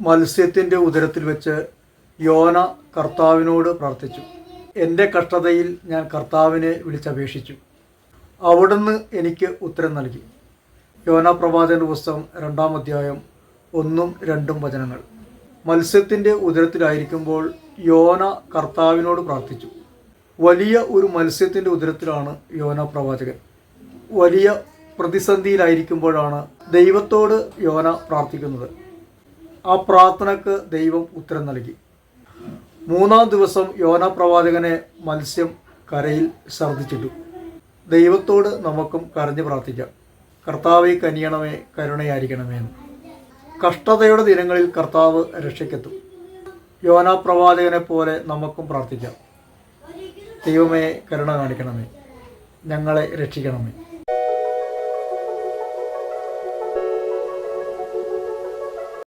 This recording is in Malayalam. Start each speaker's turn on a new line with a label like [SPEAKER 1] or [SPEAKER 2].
[SPEAKER 1] മത്സ്യത്തിന്റെ ഉദരത്തിൽ വെച്ച് യോന കർത്താവിനോട് പ്രാർത്ഥിച്ചു. എന്റെ കഷ്ടതയിൽ ഞാൻ കർത്താവിനെ വിളിച്ചപേക്ഷിച്ചു. അവിടുന്ന് എനിക്ക് ഉത്തരം നൽകി. യോന പ്രവാചകന്റെ പുസ്തകം രണ്ടാം അധ്യായം ഒന്നും രണ്ടും വചനങ്ങൾ. മത്സ്യത്തിന്റെ ഉദരത്തിലായിരിക്കുമ്പോൾ യോന കർത്താവിനോട് പ്രാർത്ഥിച്ചു. വലിയ ഒരു മത്സ്യത്തിന്റെ ഉദരത്തിലാണ് യോന പ്രവാചകൻ. വലിയ പ്രതിസന്ധിയിലായിരിക്കുമ്പോഴാണ് ദൈവത്തോട് യോന പ്രാർത്ഥിക്കുന്നത്. ആ പ്രാർത്ഥനക്ക് ദൈവം ഉത്തരം നൽകി. മൂന്നാം ദിവസം യോന പ്രവാചകനെ മത്സ്യം കരയിൽ ഛർദ്ദിച്ചിട്ടു. ദൈവത്തോട് നമുക്കും കരഞ്ഞു പ്രാർത്ഥിക്കാം. കർത്താവെ കനിയണമേ കരുണയായിരിക്കണമേ കഷ്ടതയുടെ ദിനങ്ങളിൽ കർത്താവ് രക്ഷയ്ക്കെത്തും. യോന പ്രവാചകനെ പോലെ നമുക്കും പ്രാർത്ഥിക്കാം. ദൈവമേ കരുണ കാണിക്കണമേ. ഞങ്ങളെ രക്ഷിക്കണമേ.